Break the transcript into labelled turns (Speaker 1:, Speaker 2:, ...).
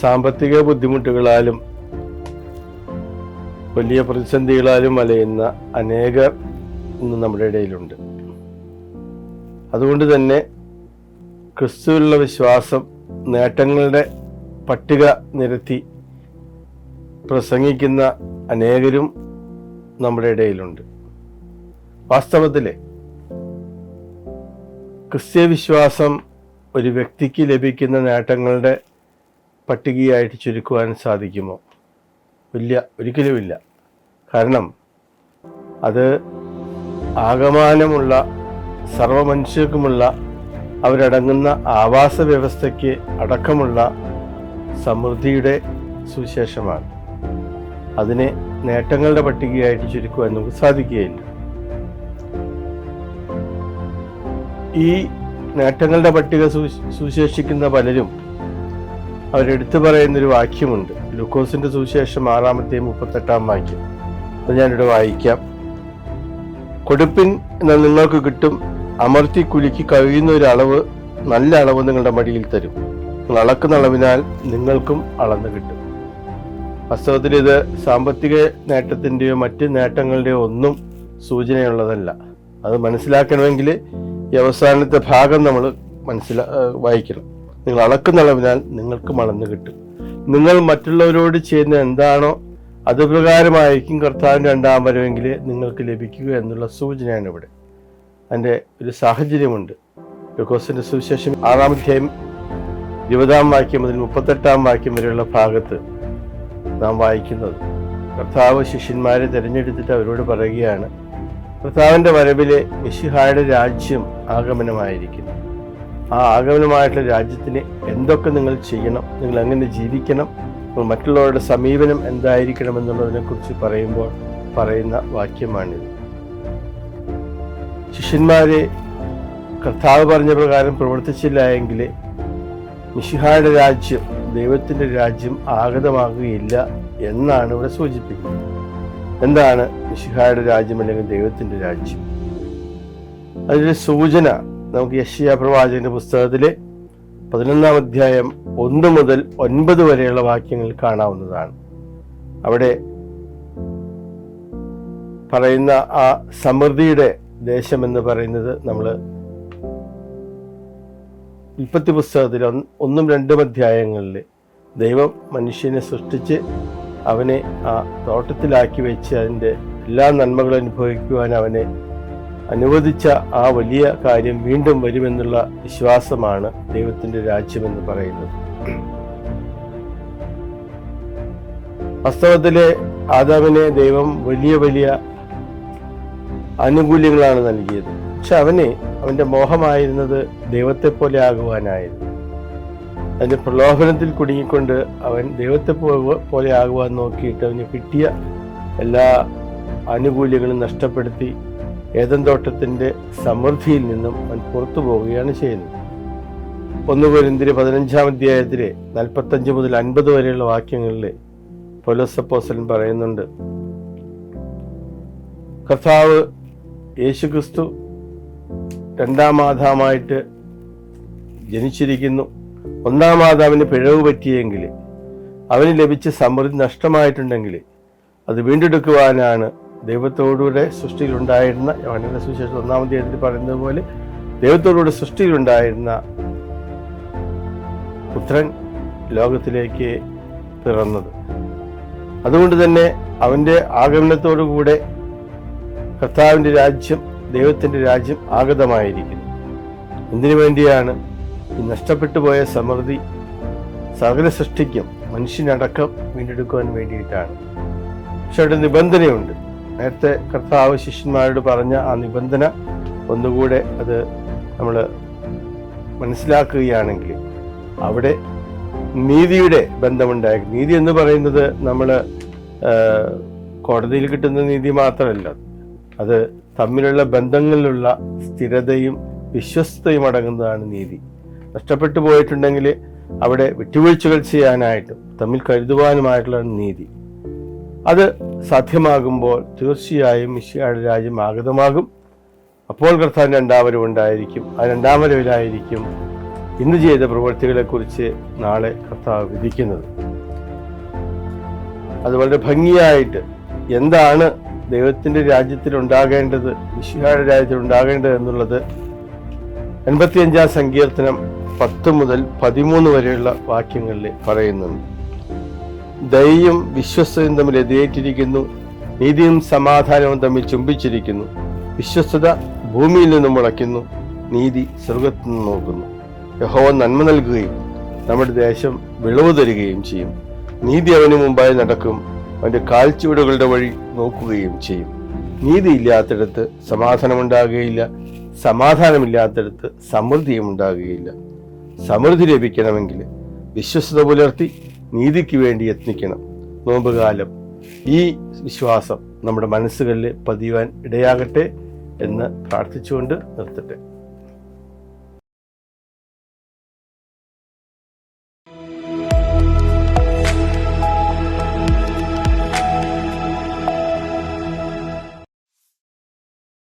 Speaker 1: സാമ്പത്തിക ബുദ്ധിമുട്ടുകളാലും വലിയ പ്രതിസന്ധികളാലും അലയുന്ന അനേകർ ഇന്ന് നമ്മുടെ ഇടയിലുണ്ട്. അതുകൊണ്ട് തന്നെ ക്രിസ്തുവിലുള്ള വിശ്വാസം നേട്ടങ്ങളുടെ പട്ടിക നിരത്തി പ്രസംഗിക്കുന്ന അനേകരും നമ്മുടെ ഇടയിലുണ്ട്. വാസ്തവത്തിൽ ക്രിസ്തീയ വിശ്വാസം ഒരു വ്യക്തിക്ക് ലഭിക്കുന്ന നേട്ടങ്ങളുടെ പട്ടികയായിട്ട് ചുരുക്കുവാൻ സാധിക്കുമോ? ഇല്ല ഒരിക്കലുമില്ല കാരണം അത് ആകമാനമുള്ള സർവമനുഷ്യർക്കുമുള്ള അവരടങ്ങുന്ന ആവാസ വ്യവസ്ഥയ്ക്ക് അടക്കമുള്ള സമൃദ്ധിയുടെ സുവിശേഷമാണ്. അതിനെ നേട്ടങ്ങളുടെ പട്ടികയായിട്ട് ചുരുക്കുവാൻ നമുക്ക് സാധിക്കുകയില്ല. ഈ നേട്ടങ്ങളുടെ പട്ടിക സുവിശേഷിക്കുന്ന പലരും അവരെടുത്തു പറയുന്നൊരു വാക്യമുണ്ട്. ലൂക്കോസിന്റെ സുവിശേഷം ആറാമത്തെ മുപ്പത്തെട്ടാം വാക്യം. അത് ഞാനിവിടെ വായിക്കാം. കൊടുപ്പിൻ എന്നാൽ നിങ്ങൾക്ക് കിട്ടും. അമർത്തി കുലുക്കി കഴിയുന്ന ഒരു അളവ് നല്ല അളവ് നിങ്ങളുടെ മടിയിൽ തരും. നിങ്ങൾ അളക്കുന്ന അളവിനാൽ നിങ്ങൾക്കും അളന്ന് കിട്ടും. വാസ്തവത്തിൽ ഇത് സാമ്പത്തിക നേട്ടത്തിന്റെയോ മറ്റ് നേട്ടങ്ങളുടെയോ ഒന്നും സൂചനയുള്ളതല്ല. അത് മനസ്സിലാക്കണമെങ്കിൽ ഈ അവസാനത്തെ ഭാഗം നമ്മൾ മനസ്സിലാ വായിക്കണം. നിങ്ങൾ അളക്കുന്ന നിങ്ങൾക്കും അളന്ന് കിട്ടും. നിങ്ങൾ മറ്റുള്ളവരോട് ചെയ്യുന്ന എന്താണോ അത് പ്രകാരമായിരിക്കും കർത്താവിന്റെ രണ്ടാം വരവെങ്കിൽ നിങ്ങൾക്ക് ലഭിക്കുക എന്നുള്ള സൂചനയാണ് ഇവിടെ അതിന്റെ ഒരു സാഹചര്യമുണ്ട്. ലുക്കോസിന്റെ സുവിശേഷം ആറാം അധ്യായം ഇരുപതാം വാക്യം മുതൽ മുപ്പത്തെട്ടാം വാക്യം വരെയുള്ള ഭാഗത്ത് നാം വായിക്കുന്നത്. കർത്താവ് ശിഷ്യന്മാരെ തിരഞ്ഞെടുത്തിട്ട് അവരോട് പറയുകയാണ് കർത്താവിന്റെ വരവിലെ മിശിഹായുടെ രാജ്യം ആഗമനമായിരിക്കുന്നു. ആ ആഗമനമായിട്ടുള്ള രാജ്യത്തിന് എന്തൊക്കെ നിങ്ങൾ ചെയ്യണം നിങ്ങൾ എങ്ങനെ ജീവിക്കണം മറ്റുള്ളവരുടെ സമീപനം എന്തായിരിക്കണം എന്നുള്ളതിനെക്കുറിച്ച് പറയുമ്പോൾ പറയുന്ന വാക്യമാണിത്. ശിഷ്യന്മാരെ കർത്താവ് പറഞ്ഞ പ്രകാരം പ്രവർത്തിച്ചില്ല എങ്കിൽ മിഷിഹായുടെ രാജ്യം ദൈവത്തിന്റെ രാജ്യം ആഗതമാകുകയില്ല എന്നാണ് ഇവിടെ സൂചിപ്പിക്കുന്നത്. എന്താണ് മിഷിഹായുടെ രാജ്യം അല്ലെങ്കിൽ ദൈവത്തിന്റെ രാജ്യം? അതിന്റെ സൂചന നമുക്ക് യശിയ പ്രവാചകന്റെ പുസ്തകത്തിലെ പതിനൊന്നാം അധ്യായം ഒന്ന് മുതൽ ഒൻപത് വരെയുള്ള വാക്യങ്ങൾ കാണാവുന്നതാണ്. അവിടെ പറയുന്ന ആ സമൃദ്ധിയുടെ ദേശം എന്ന് പറയുന്നത് നമ്മൾ ഉൽപ്പത്തി പുസ്തകത്തിൽ ഒന്നും രണ്ടും അധ്യായങ്ങളിൽ ദൈവം മനുഷ്യനെ സൃഷ്ടിച്ച് അവനെ ആ തോട്ടത്തിലാക്കി വെച്ച് അതിന്റെ എല്ലാ നന്മകളും അനുഭവിക്കുവാൻ അവനെ അനുവദിച്ച ആ വലിയ കാര്യം വീണ്ടും വരുമെന്നുള്ള വിശ്വാസമാണ് ദൈവത്തിന്റെ രാജ്യമെന്ന് പറയുന്നത്. വാസ്തവത്തിലെ ആദാമിനെ ദൈവം വലിയ വലിയ ആനുകൂല്യങ്ങളാണ് നൽകിയത്. പക്ഷെ അവന് അവന്റെ മോഹമായിരുന്നത് ദൈവത്തെ പോലെ ആകുവാനായിരുന്നു. അതിന്റെ പ്രലോഭനത്തിൽ കുടുങ്ങിക്കൊണ്ട് അവൻ ദൈവത്തെ പോലെ ആകുവാൻ നോക്കിയിട്ട് അവന് കിട്ടിയ എല്ലാ ആനുകൂല്യങ്ങളും നഷ്ടപ്പെടുത്തി ഏതൻ തോട്ടത്തിന്റെ സമൃദ്ധിയിൽ നിന്നും അവൻ പുറത്തു പോവുകയാണ് ചെയ്യുന്നത്. ഒന്ന് പൊരിന്തിരി പതിനഞ്ചാം അധ്യായത്തിലെ നാൽപ്പത്തഞ്ച് മുതൽ അൻപത് വരെയുള്ള വാക്യങ്ങളിൽ പൊലോസപ്പോസലൻ പറയുന്നുണ്ട് കർത്താവ് യേശുക്രിസ്തു രണ്ടാം മാതാമായിട്ട് ജനിച്ചിരിക്കുന്നു. ഒന്നാം മാതാവിന് പിഴവ് പറ്റിയെങ്കിൽ അവന് ലഭിച്ച സമൃദ്ധി നഷ്ടമായിട്ടുണ്ടെങ്കിൽ അത് വീണ്ടെടുക്കുവാനാണ് ദൈവത്തോടുകൂടെ സൃഷ്ടിയിലുണ്ടായിരുന്ന യോഹനന്റെ സുവിശേഷം ഒന്നാം എഴുതി പറയുന്നത് പോലെ ദൈവത്തോടുകൂടെ സൃഷ്ടിയിലുണ്ടായിരുന്ന പുത്രൻ ലോകത്തിലേക്ക് പിറന്നത്. അതുകൊണ്ട് തന്നെ അവന്റെ ആഗമനത്തോടുകൂടെ കർത്താവിന്റെ രാജ്യം ദൈവത്തിന്റെ രാജ്യം ആഗതമായിരിക്കുന്നു. എന്തിനു വേണ്ടിയാണ് ഈ നഷ്ടപ്പെട്ടു പോയ സമൃദ്ധി സകല സൃഷ്ടിക്കും മനുഷ്യനടക്കം വീണ്ടെടുക്കുവാൻ വേണ്ടിയിട്ടാണ്. പക്ഷെ അവിടെ നിബന്ധനയുണ്ട്. നേരത്തെ കർത്താവ് ശിഷ്യന്മാരോട് പറഞ്ഞ ആ നിബന്ധന ഒന്നുകൂടെ അത് നമ്മൾ മനസ്സിലാക്കുകയാണെങ്കിൽ അവിടെ നീതിയുടെ ബന്ധമുണ്ടായി. നീതി എന്ന് പറയുന്നത് നമ്മൾ കോടതിയിൽ കിട്ടുന്ന നീതി മാത്രമല്ല. അത് തമ്മിലുള്ള ബന്ധങ്ങളിലുള്ള സ്ഥിരതയും വിശ്വസ്തയും അടങ്ങുന്നതാണ് നീതി. നഷ്ടപ്പെട്ടു പോയിട്ടുണ്ടെങ്കിൽ അവിടെ വിട്ടുവീഴ്ചകൾ ചെയ്യാനായിട്ടും തമ്മിൽ കരുതുവാനുമായിട്ടുള്ള നീതി. അത് സാധ്യമാകുമ്പോൾ തീർച്ചയായും മിശിയുടെ രാജ്യം ആഗതമാകും. അപ്പോൾ കർത്താൻ രണ്ടാമരും ഉണ്ടായിരിക്കും. ആ രണ്ടാമരവിലായിരിക്കും ഇന്ന് ചെയ്ത പ്രവൃത്തികളെ കുറിച്ച് നാളെ കർത്താവ് വിധിക്കുന്നത്. അത് വളരെ ഭംഗിയായിട്ട് എന്താണ് ദൈവത്തിന്റെ രാജ്യത്തിൽ ഉണ്ടാകേണ്ടത് വിശുഹായുടെ രാജ്യത്തിൽ ഉണ്ടാകേണ്ടത് എന്നുള്ളത് എൺപത്തിയഞ്ചാം സങ്കീർത്തനം പത്ത് മുതൽ പതിമൂന്ന് വരെയുള്ള വാക്യങ്ങളിൽ പറയുന്നുണ്ട്. ദയയും വിശ്വസ്തയും തമ്മിൽ എതിരേറ്റിരിക്കുന്നു. നീതിയും സമാധാനവും തമ്മിൽ ചുംബിച്ചിരിക്കുന്നു. വിശ്വസ്തത ഭൂമിയിൽ നിന്നും മുളയ്ക്കുന്നു. നീതി സ്വർഗത്തു നിന്ന് നോക്കുന്നു. യഹോവ നന്മ നൽകുകയും നമ്മുടെ ദേശം വിളവ് തരികയും ചെയ്യും. നീതി അവന് മുമ്പായി നടക്കും. അവന്റെ കാൽച്ചുവടുകളുടെ വഴി നോക്കുകയും ചെയ്യും. നീതി ഇല്ലാത്തിടത്ത് സമാധാനമുണ്ടാകുകയില്ല. സമാധാനമില്ലാത്തിടത്ത് സമൃദ്ധിയും ഉണ്ടാകുകയില്ല. സമൃദ്ധി ലഭിക്കണമെങ്കിൽ വിശ്വസ്തത പുലർത്തി നീതിക്ക് വേണ്ടി യത്നിക്കണം. നോമ്പുകാലം. ഈ വിശ്വാസം നമ്മുടെ മനസ്സുകളിൽ പതിയുവാൻ ഇടയാകട്ടെ എന്ന് പ്രാർത്ഥിച്ചുകൊണ്ട് നിർത്തട്ടെ.